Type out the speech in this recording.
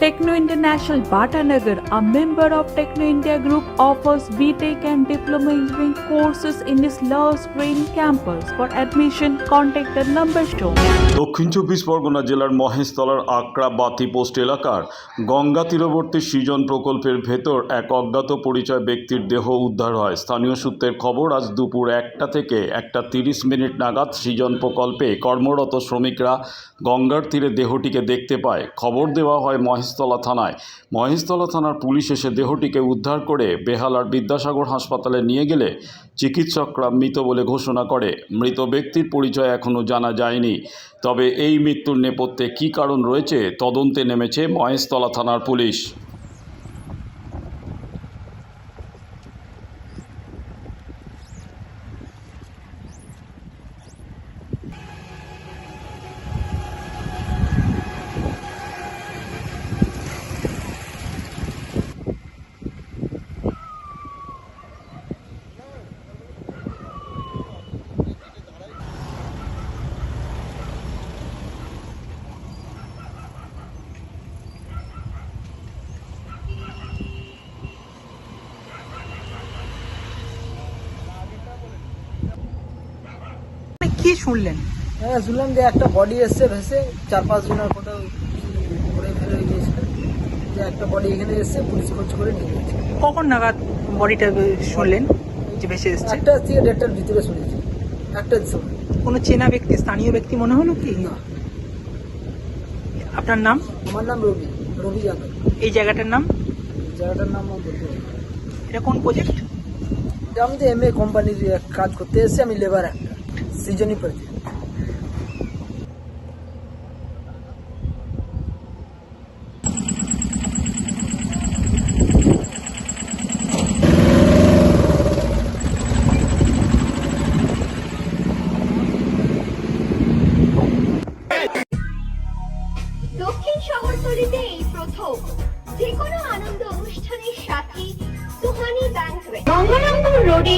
Techno International Bhatanagar, a member of Techno India Group, offers BTEC and Diploma Engineering courses in its Love Green campus. For admission, contact the number shown. দক্ষিণ চব্বিশ পরগনা জেলার মহেশতলার আকরা বাতি post এলাকার গঙ্গা তীরবর্তী সৃজন প্রকল্পের ভেতর এক অজ্ঞাত পরিচয় ব্যক্তির দেহ উদ্ধার হয় স্থানীয় সূত্রের খবর আজ দুপুর একটা থেকে একটা তিরিশ মিনিট নাগাদ সৃজন প্রকল্পে কর্মরত শ্রমিকরা গঙ্গার তীরে দেহটিকে দেখতে পায় খবর দেওয়া হয় মহেশতলা থানায়। মহেশতলা থানার পুলিশ এসে দেহটিকে উদ্ধার করে বেহালার বিদ্যাসাগর হাসপাতালে নিয়ে গেলে চিকিৎসকরা মৃত বলে ঘোষণা করে। মৃত ব্যক্তির পরিচয় এখনও জানা যায়নি। তবে এই মৃত্যুর নেপথ্যে কী কারণ রয়েছে তদন্তে নেমেছে মহেশতলা থানার পুলিশ। কি শুনলেন? হ্যাঁ শুনলাম যে একটা বডি এসছে ভেসে চার পাঁচ জনের ফটো করে ফেলে গিয়েছিল। যে একটা বডি এখানে এসছে পুলিশ খোঁজ করে নিয়ে গেছে। কখন নাগাদ বডিটা শুনলেন যে ভেসে এসছে? একটা থেকে দেড়টার ভিতরে শুনেছি। একটার সময় কোনো চেনা ব্যক্তি স্থানীয় ব্যক্তি মনে হলো কি? না। আপনার নাম? আমার নাম রবি রবি যাদব। এই জায়গাটার নাম? জায়গাটার নাম। এটা কোন প্রজেক্ট আমি তো এম এ কোম্পানির কাজ করতে এসেছি আমি লেবার একটা সিজনই প্রতি দক্ষিণ শহরতলিতে প্রথম। আনন্দ অনুষ্ঠানের সাথে রোডে